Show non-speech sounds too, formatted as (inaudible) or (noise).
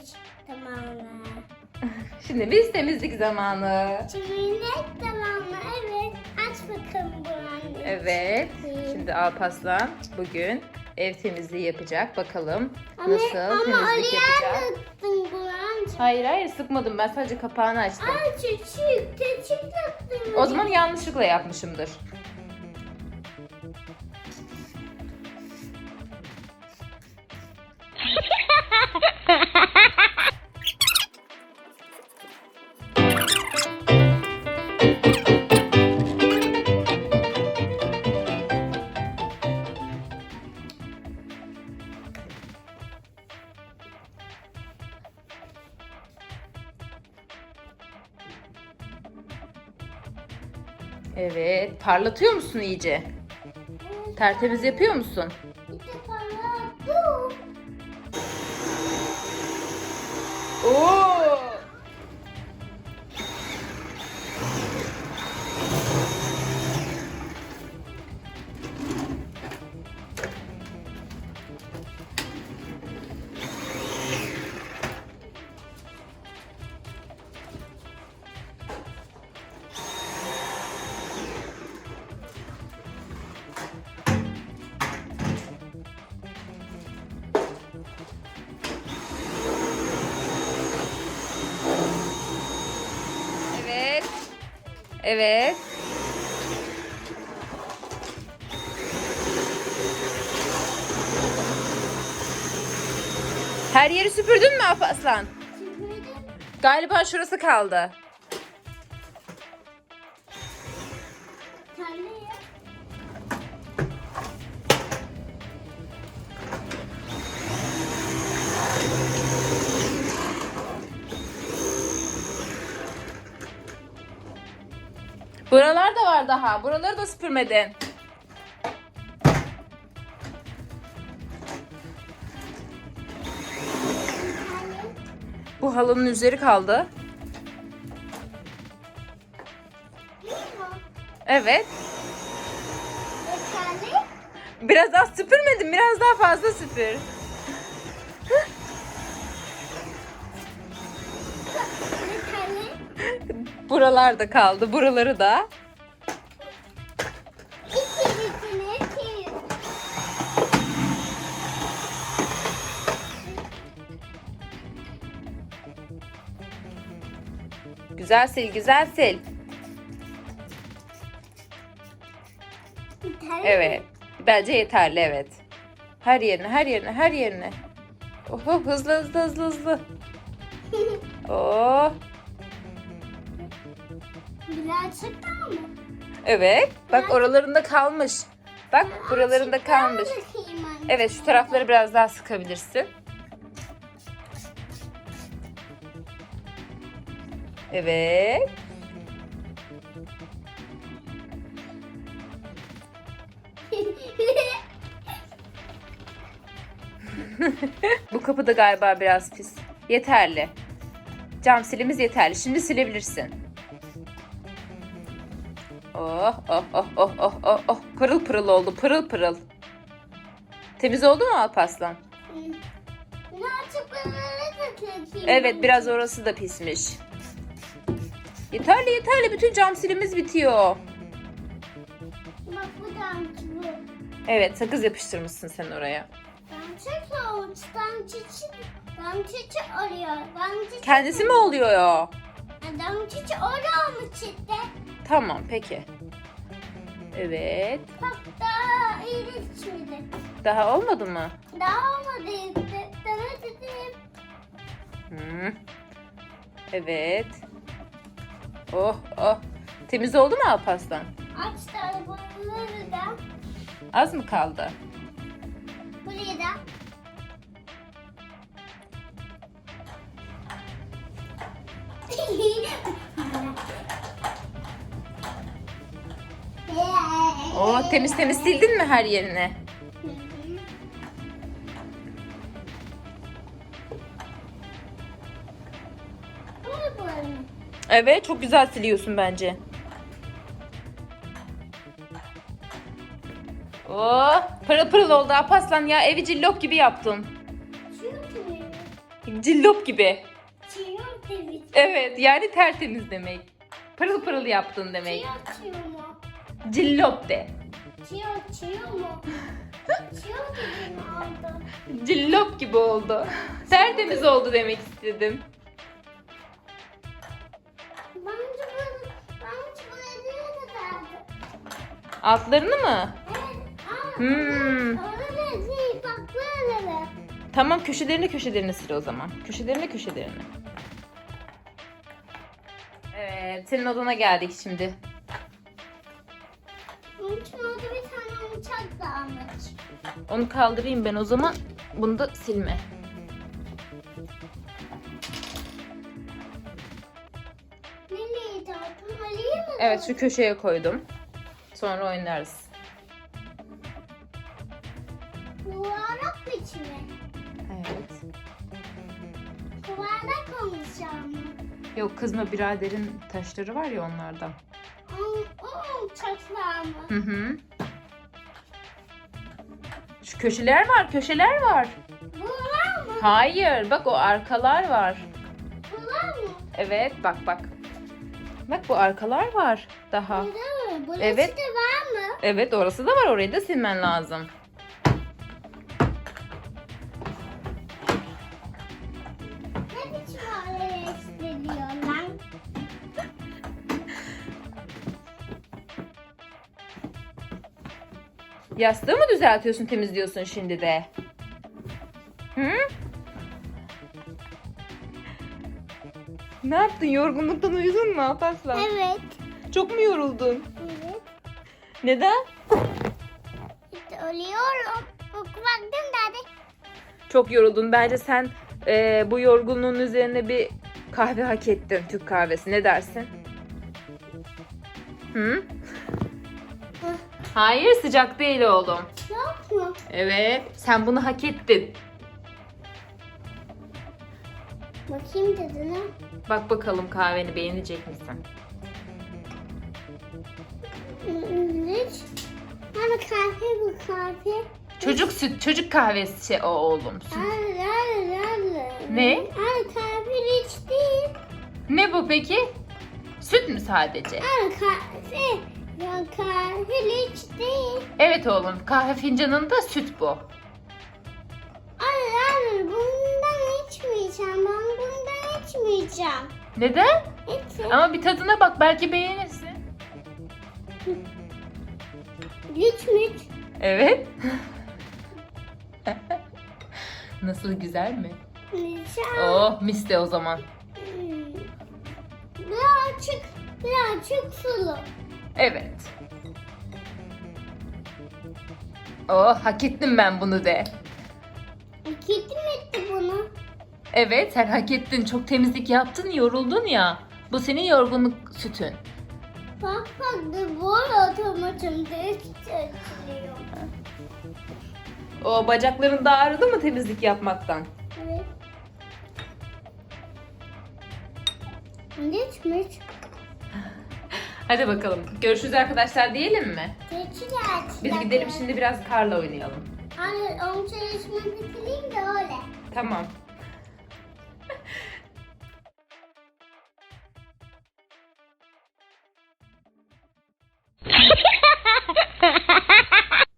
çiç zamanı. (laughs) Şimdi biz temizlik zamanı. Çivinek zamanı evet. Aç bakalım buranı. Evet. Şimdi Alpaslan bugün ev temizliği yapacak. Bakalım nasıl ama temizlik oraya yapacak. attın buranı. Hayır hayır sıkmadım ben sadece kapağını açtım. Ay küçük, küçük yaptın. O zaman yanlışlıkla yapmışımdır. Evet. Parlatıyor musun iyice? Tertemiz yapıyor musun? Oo! Evet. Her yeri süpürdün mü Aslan? Galiba şurası kaldı. Buralar da var daha. Buraları da süpürmedin. Bu halının üzeri kaldı. Evet. Biraz daha süpürmedim. Biraz daha fazla süpür. Yeterli. Buralar da kaldı. Buraları da. İçerisine. Güzel sil, güzel sil. Yeterli. Evet. Bence yeterli evet. Her yerine, her yerine, her yerine. Oho hızlı hızlı hızlı hızlı. (laughs) Oh. Birazcık daha mı? Evet. Bak oralarında kalmış. Bak buralarında kalmış. Evet şu tarafları biraz daha sıkabilirsin. Evet. (laughs) Bu kapı da galiba biraz pis. Yeterli. Cam silimiz yeterli. Şimdi silebilirsin. Oh oh oh oh oh oh oh. Pırıl pırıl oldu. Pırıl pırıl. Temiz oldu mu Alpaslan? Evet biraz orası da pismiş. Yeterli yeterli. Bütün cam silimiz bitiyor. Bak bu bu. Evet sakız yapıştırmışsın sen oraya. Damcıcı arıyor. Damcıcı. Kendisi mi oluyor ya? Damcıcı oraya mı çıktı? Tamam peki. Evet. Bak daha iyi şimdi. Daha olmadı mı? Daha olmadı. Sana dedim. Hı. Evet. Oh oh. Temiz oldu mu Alpaslan? Aç da arabaları da. Az mı kaldı? Buraya da. (laughs) Oh temiz temiz sildin mi her yerini? Evet çok güzel siliyorsun bence. Oh pırıl pırıl oldu Alpaslan ya evi cillop gibi yaptın. Cillop gibi. Evet yani tertemiz demek. Pırıl pırıl yaptın demek. Cillop de. Çiğ çiğ mu? Çiğ gibi mi oldu? Cillop gibi oldu. Tertemiz oldu demek istedim. Bence bu, bence bu nereye kadardı? Altlarını mı? Evet. Aa, Hmm. Öyle değil. Bak böyle. Tamam köşelerini köşelerini sil o zaman. Köşelerini köşelerini. Evet senin odana geldik şimdi. Onu kaldırayım ben o zaman. Bunu da silme. Nereye dağıttın? Ali'ye mi? Evet şu köşeye koydum. Sonra oynarız. Yuvarlak biçimi. Evet. Yuvarlak ama. Yok kızma biraderin taşları var ya onlardan. O uçaklar mı? Hı hı. Şu köşeler var, köşeler var. Bunlar mı? Hayır, bak o arkalar var. Bunlar mı? Evet, bak bak. Bak bu arkalar var daha. Burası Evet. da var mı? Evet, orası da var. Orayı da silmen lazım. Yastığı mı düzeltiyorsun, temizliyorsun şimdi de? Hı? Ne yaptın? Yorgunluktan uyudun mu Alparslan? Evet. Çok mu yoruldun? Evet. Neden? İşte ölüyorum. Baktım dedi. Çok yoruldun. Bence sen e, bu yorgunluğun üzerine bir kahve hak ettin. Türk kahvesi. Ne dersin? Hı? Hayır sıcak değil oğlum. Yok mu? Evet sen bunu hak ettin. Bakayım tadına. Bak bakalım kahveni beğenecek misin? Hiç. Hani kahve bu kahve. Çocuk süt, çocuk kahvesi şey o oğlum. Süt. Al al al. Ne? Al kahve hiç değil. Ne bu peki? Süt mü sadece? Al kahve. Ya kahve hiç değil. Evet oğlum kahve fincanında süt bu. Al al bundan içmeyeceğim. Ben bundan içmeyeceğim. Neden? Hiç. Ama bir tadına bak belki beğenirsin. Hiç mi? Evet. (laughs) Nasıl güzel mi? Yiyeceğim. Oh mis de o zaman. Hmm. Birazcık, birazcık sulu. Evet. Oh hak ettim ben bunu de. Kedi mi etti bunu? Evet sen hak ettin. Çok temizlik yaptın yoruldun ya. Bu senin yorgunluk sütün. Bak bak bu otomatikte açılıyor. O bacakların da ağrıdı mı temizlik yapmaktan? Evet. Hiç mi? Hadi bakalım. Görüşürüz arkadaşlar diyelim mi? Geçiler. Biz gidelim şimdi biraz karla oynayalım. Anne onun çalışmayı bitireyim de öyle. Tamam. (laughs)